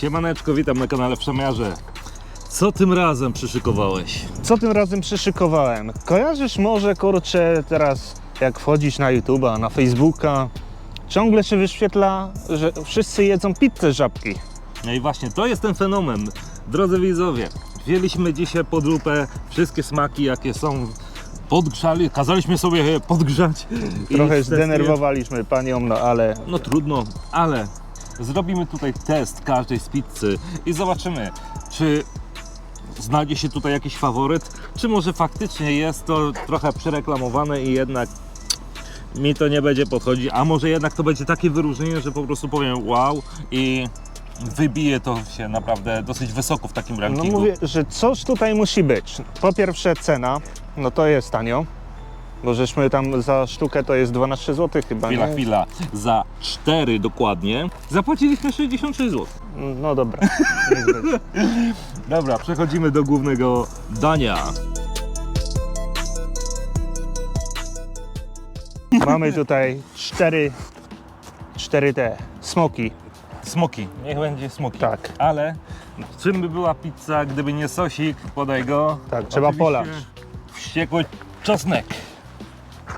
Siemaneczko, witam na kanale Przemiarze. Co tym razem przyszykowałeś? Co tym razem przyszykowałem? Kojarzysz może, kurczę, teraz jak wchodzisz na YouTube'a, na Facebooka, ciągle się wyświetla, że wszyscy jedzą pizzę żabki. No i właśnie, to jest ten fenomen. Drodzy widzowie, wzięliśmy dzisiaj pod lupę wszystkie smaki, jakie są. Podgrzali, kazaliśmy sobie je podgrzać. Trochę zdenerwowaliśmy panią, no ale No trudno, ale zrobimy tutaj test każdej z pizzy i zobaczymy, czy znajdzie się tutaj jakiś faworyt, czy może faktycznie jest to trochę przereklamowane i jednak mi to nie będzie podchodzić, a może jednak to będzie takie wyróżnienie, że po prostu powiem wow i wybije to się naprawdę dosyć wysoko w takim no rankingu. mówię, że coś tutaj musi być. Po pierwsze cena, no to jest tanio, bo żeśmy tam za sztukę to jest 12 zł chyba, Chwila, nie? chwila, za 4 dokładnie zapłaciliśmy 66 zł. No dobra, niech będzie. Dobra, przechodzimy do głównego dania. Mamy tutaj cztery, cztery te smoki, Smoki, niech będzie smoki. tak. Ale czym by była pizza, gdyby nie sosik? Podaj go. Tak, trzeba polać. Wściekły czosnek.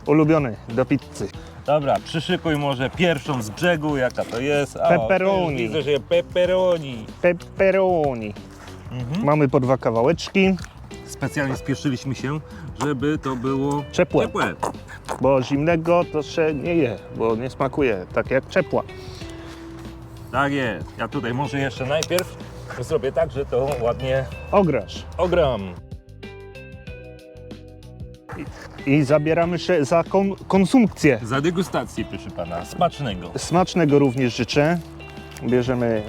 Ulubiony do pizzy. Dobra, przyszykuj może pierwszą z brzegu, jaka to jest. O, Pepperoni. już Widzę, że pepperoni. Pepperoni. Mhm. Mamy po dwa kawałeczki, Specjalnie spieszyliśmy się, żeby to było Ciepłe. ciepłe. bo zimnego to się nie je, bo nie smakuje tak jak ciepła. Tak jest. Ja tutaj może jeszcze najpierw zrobię tak, że to ładnie Ograsz. ogram. I zabieramy się za kon- konsumpcję. Za degustację, proszę pana. Smacznego. Smacznego również życzę. Bierzemy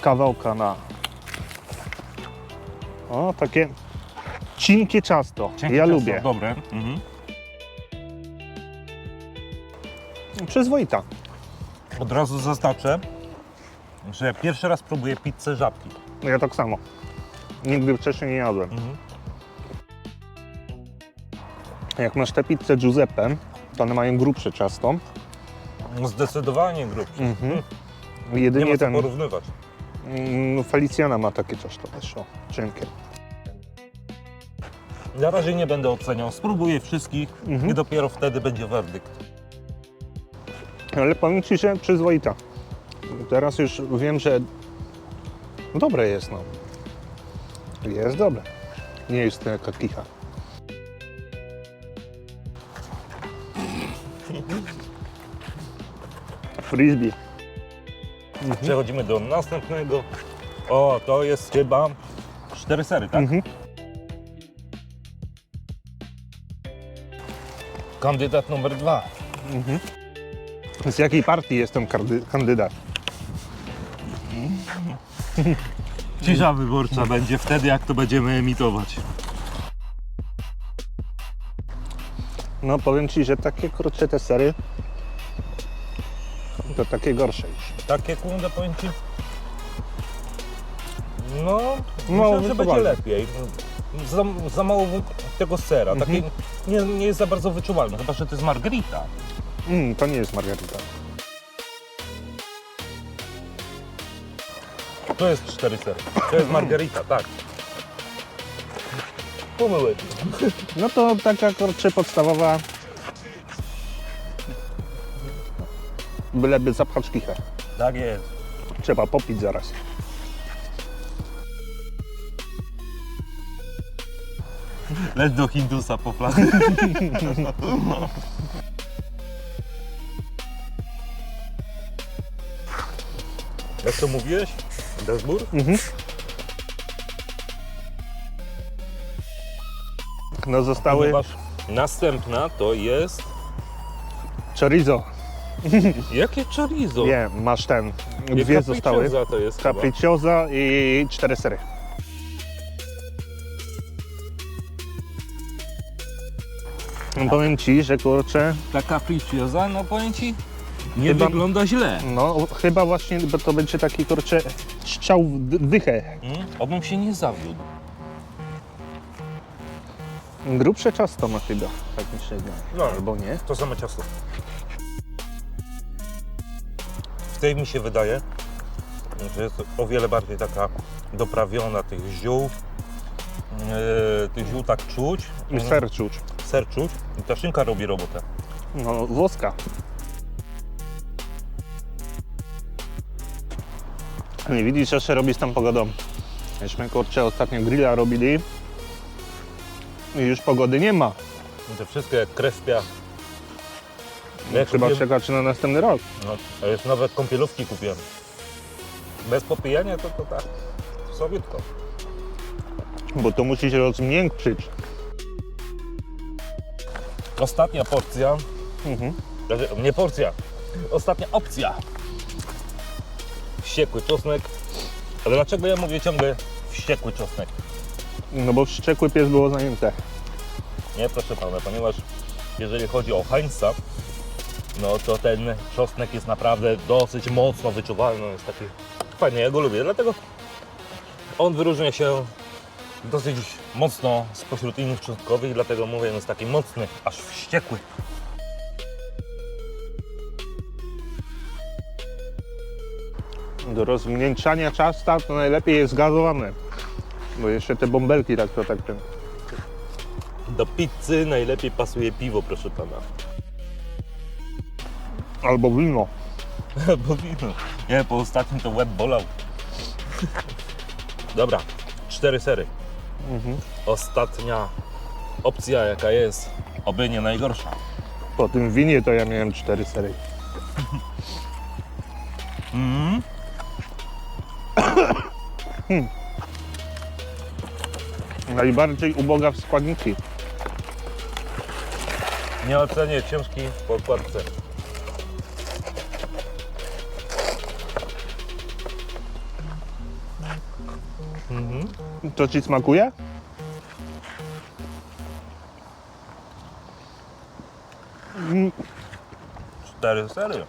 kawałka na... O, takie cienkie ciasto. Cienkie ja ciasto, lubię. Dobre. Mhm. Przyzwoita. Od razu zaznaczę, że pierwszy raz próbuję pizzę żabki. Ja tak samo. Nigdy wcześniej nie jadłem. Mhm. Jak masz tę pizzę Giuseppe, to one mają grubsze ciasto. Zdecydowanie grubszy. Mhm. Nie ma Jedynie co ten porównywać. mm, Feliciana ma takie ciasto też, o, cienkie. Na razie nie będę oceniał. Spróbuję wszystkich Mhm. i dopiero wtedy będzie werdykt. Ale powiem Ci, że przyzwoita. Teraz już wiem, że dobre jest, no. Jest dobre. Nie jest to jaka kicha. Frisbee. Przechodzimy do następnego. O, to jest chyba cztery sery, tak? Mhm. Kandydat numer dwa. Z jakiej partii jest ten kardy- kandydat? Cisza wyborcza będzie wtedy, jak to będziemy emitować. No powiem Ci, że takie kurcze te sery to takie gorsze już. Takie kurde powiem ci. No, No, myślę, że będzie wyczuwalne. lepiej. Za, za mało tego sera. Mhm. Takie nie, nie jest za bardzo wyczuwalne, chyba że to jest margarita. Mm, to nie jest margarita. To jest cztery sery. To jest margarita, tak. Pomyłek. No to taka kurczę podstawowa. Byleby zapchać kichę. Tak jest. Trzeba popić zaraz. Leć do Hindusa po flaszkę. Jak to mówiłeś? Dashboard? No zostały Ponieważ następna to jest... chorizo. Jakie chorizo? Nie, masz ten. Nie, Dwie zostały. capricciosa to jest chyba. Capricciosa i cztery sery. No, powiem Ci, że kurczę, Ta capricciosa, no powiem Ci, nie Chyba- wygląda źle. no chyba właśnie, bo to będzie taki kurczę strzał w dy- dychę. Mm? Obym się nie zawiódł. Grubsze ciasto ma chyba, tak mi się wydaje. No. Albo nie. To same ciasto. W tej mi się wydaje, że jest o wiele bardziej taka doprawiona tych ziół. Yy, tych ziół tak czuć. I ser czuć. Ser czuć. I ta szynka robi robotę. No, włoska. Nie widzisz, się robi z tą pogodą. Myśmy kurczę ostatnio grilla robili i już pogody nie ma. I te wszystkie jak krew Ja Trzeba kupiłem- czekać na następny rok. No, a już nawet kąpielówki kupiłem. Bez popijania to, to tak sowietko. Bo to musi się rozmiękczyć. Ostatnia porcja, Mhm. znaczy, nie porcja, ostatnia opcja. Wściekły czosnek. Ale dlaczego ja mówię ciągle wściekły czosnek? No bo wściekły pies było zajęte. Nie, proszę pana, ponieważ jeżeli chodzi o Heinza, no to ten czosnek jest naprawdę dosyć mocno wyczuwalny, jest taki fajny, ja go lubię, dlatego on wyróżnia się dosyć mocno spośród innych czosnkowych, dlatego mówię, on jest taki mocny, aż wściekły. Do rozmiękczania ciasta to najlepiej jest gazowane. Bo jeszcze te bąbelki tak to tak ten. Do pizzy najlepiej pasuje piwo, proszę pana. Albo wino. Bo wino. Nie, po ostatnim to łeb bolał. Dobra, cztery sery. Mhm. Ostatnia opcja jaka jest, oby nie najgorsza. Po tym winie to ja miałem cztery sery. Mm. Najbardziej uboga w składniki. Nie ocenię książki po okładce. To ci smakuje? Mm, Cztery sery.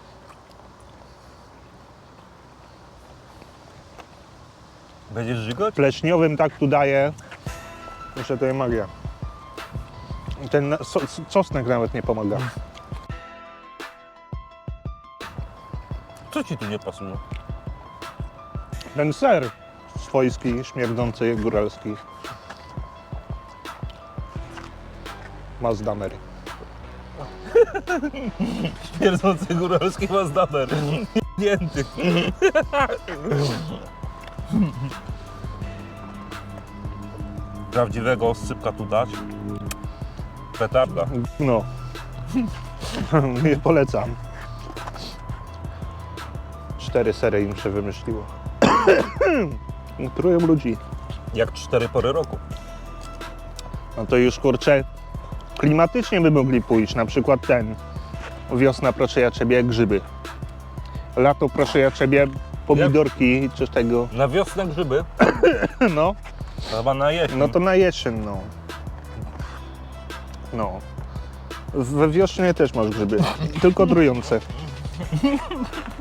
Będziesz żygać? Pleśniowym tak tu daje, że to jest magia. Ten so, so- czosnek nawet nie pomaga. Co ci tu nie pasuje? Ten ser swojski, śmierdzący, góralski. Mazdamer. Śmierdzący góralski mazdamer. Nięty. Prawdziwego oscypka tu dać. Petarda. No. nie polecam. Cztery sery im się wymyśliło. Trują ludzi. Jak cztery pory roku. No to już kurczę, klimatycznie by mogli pójść, na przykład ten. Wiosna proszę ja ciebie grzyby. Lato proszę ja ciebie pomidorki czy tego. Na wiosnę grzyby, No, chyba na jesień. no to na jesień, no. No. We wiośnie też masz grzyby, tylko trujące.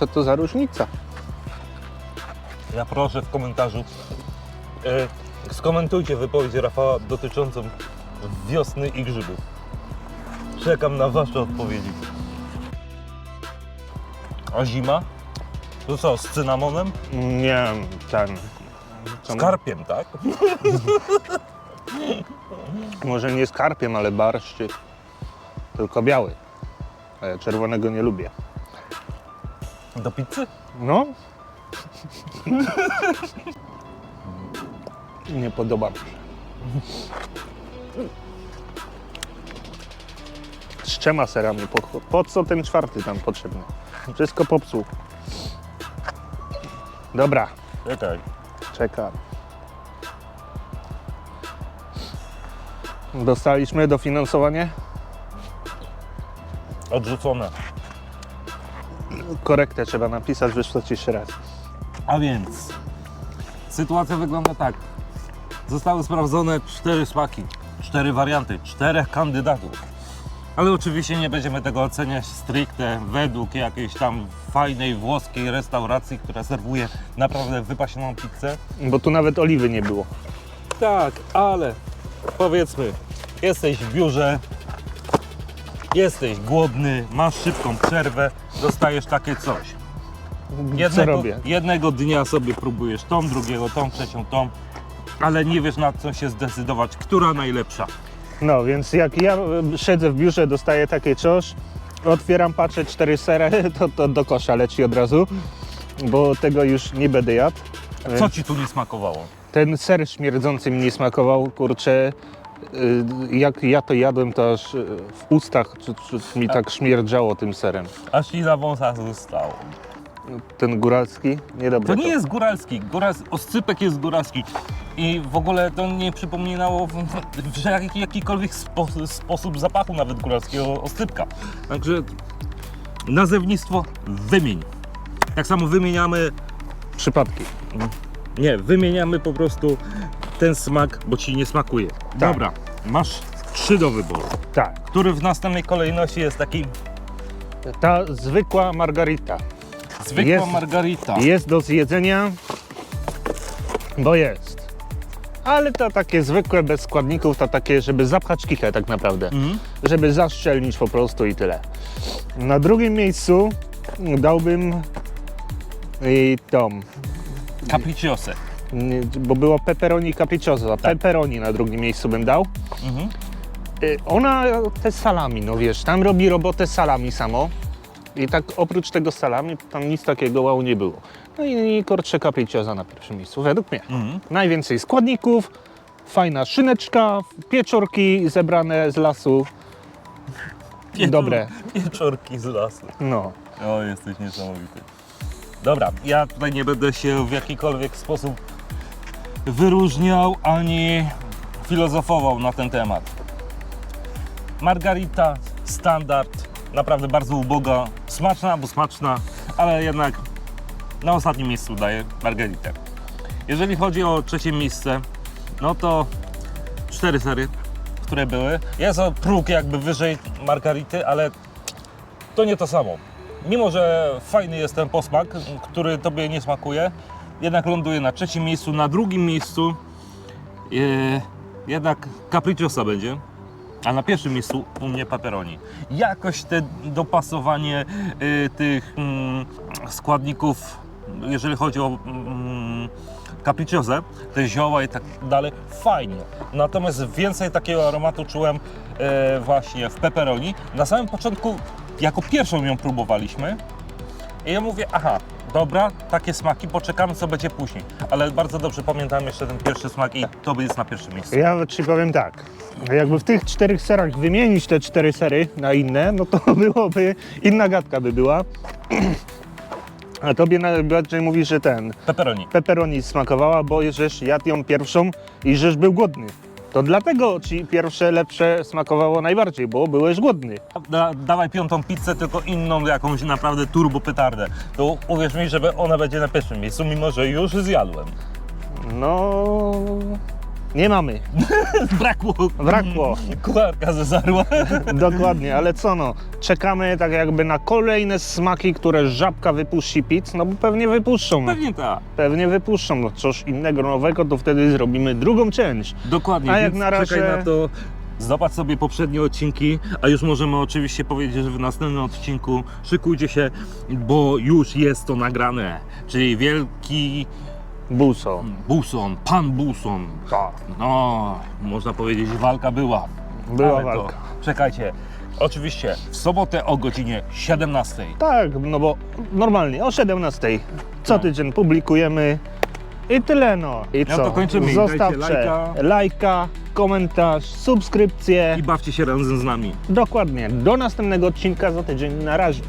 Co to za różnica? Ja proszę w komentarzu e, skomentujcie wypowiedź Rafała dotyczącą wiosny i grzybów. Czekam na wasze odpowiedzi. A zima? To co, z cynamonem? Nie, ten. Z karpiem, tak? Może nie z karpiem, ale barszczy. Tylko biały. A ja czerwonego nie lubię. Do pizzy? No. nie podoba mi się. Z trzema serami. Po, po co ten czwarty tam potrzebny? Wszystko popsuł. Dobra, Czekaj. czekam. Dostaliśmy dofinansowanie? Odrzucone. Korektę trzeba napisać, jeszcze raz. A więc sytuacja wygląda tak. Zostały sprawdzone cztery smaki, cztery warianty, czterech kandydatów. Ale oczywiście nie będziemy tego oceniać stricte według jakiejś tam fajnej włoskiej restauracji, która serwuje naprawdę wypasioną pizzę. Bo tu nawet oliwy nie było. Tak, ale powiedzmy, jesteś w biurze, jesteś głodny, masz szybką przerwę, dostajesz takie coś. Co Jednego, robię? jednego dnia sobie próbujesz tą, drugiego tą, trzecią tą, ale nie wiesz na co się zdecydować, która najlepsza. No, więc jak ja e, siedzę w biurze, dostaję takie coś, otwieram, patrzę, cztery sery, to, to do kosza leci od razu, bo tego już nie będę jadł. Co ci tu nie smakowało? Ten ser śmierdzący mi nie smakował, kurczę. Y, Jak ja to jadłem, to aż y, w ustach czy, czy mi tak śmierdziało tym serem. Aż ci na wąsach zostało. Ten góralski, niedobry. To nie jest góralski, Góras, oscypek jest góralski. I w ogóle to nie przypominało w, w, w jak, jakikolwiek spo, sposób zapachu nawet góralskiego oscypka. Także nazewnictwo wymień. Tak samo wymieniamy, Przypadki. nie, wymieniamy po prostu ten smak, bo ci nie smakuje. Dobra, masz trzy do wyboru. Tak. Który w następnej kolejności jest taki Ta zwykła margarita zwykła Jest. margarita. jest do zjedzenia, bo jest. Ale to takie zwykłe, bez składników, to takie, żeby zapchać kichę tak naprawdę. Mhm. żeby zaszczelnić po prostu i tyle. Na drugim miejscu dałbym i tą, Capricciose. Bo było pepperoni capriccioso, a pepperoni na drugim miejscu bym dał. Mhm. Y, Ona te salami, no wiesz, tam robi robotę salami samo. I tak oprócz tego salami tam nic takiego wow nie było. No i, i kurczę capricciosa na pierwszym miejscu, według mnie. Mhm. Najwięcej składników, fajna szyneczka, pieczorki zebrane z lasu. Dobre. Pieczorki z lasu. No. O, jesteś niesamowity. Dobra, ja tutaj nie będę się w jakikolwiek sposób wyróżniał ani filozofował na ten temat. Margarita, standard, naprawdę bardzo uboga, smaczna, bo smaczna, ale jednak na ostatnim miejscu daję margaritę. Jeżeli chodzi o trzecie miejsce, no to cztery sery, które były. Jest o próg jakby wyżej margarity, ale to nie to samo. Mimo, że fajny jest ten posmak, który tobie nie smakuje, jednak ląduje na trzecim miejscu, na drugim miejscu e, jednak capricciosa będzie, a na pierwszym miejscu u mnie pepperoni. Jakoś te dopasowanie e, tych mm, składników, jeżeli chodzi o mm, capricciosę, te zioła i tak dalej, fajnie. Natomiast więcej takiego aromatu czułem e, właśnie w pepperoni. Na samym początku, jako pierwszą ją próbowaliśmy i ja mówię, aha, dobra, takie smaki, poczekamy co będzie później. Ale bardzo dobrze pamiętam jeszcze ten pierwszy smak i to jest na pierwszym miejscu. Ja ci powiem tak. Jakby w tych czterech serach wymienić te cztery sery na inne, no to byłoby inna gadka by była. A tobie najbardziej mówisz, że ten Pepperoni. pepperoni smakowała, bo żeś jadł ją pierwszą i żeś był głodny. To dlatego ci pierwsze lepsze smakowało najbardziej, bo byłeś głodny. Da, dawaj piątą pizzę, tylko inną jakąś naprawdę turbo petardę. To uwierz mi, że ona będzie na pierwszym miejscu, mimo że już zjadłem. No... Nie mamy. Brakło. Brakło. Kucharka zezarła. Dokładnie, ale co no, czekamy tak jakby na kolejne smaki, które żabka wypuści pizz, no bo pewnie wypuszczą. Pewnie tak. Pewnie wypuszczą, no coś innego nowego, to wtedy zrobimy drugą część. Dokładnie, A jak na razie- czekaj na to. Zobacz sobie poprzednie odcinki, a już możemy oczywiście powiedzieć, że w następnym odcinku szykujcie się, bo już jest to nagrane. Czyli wielki Buso. Buson, pan Buson. Tak. No, można powiedzieć, walka była. Była Ale walka. To, czekajcie, oczywiście w sobotę o godzinie 17. Tak, no bo normalnie o 17 co No. tydzień publikujemy i tyle no. I No co? to kończymy. Zostawcie lajka. lajka, komentarz, subskrypcję. I bawcie się razem z nami. Dokładnie. Do następnego odcinka za tydzień. Na razie.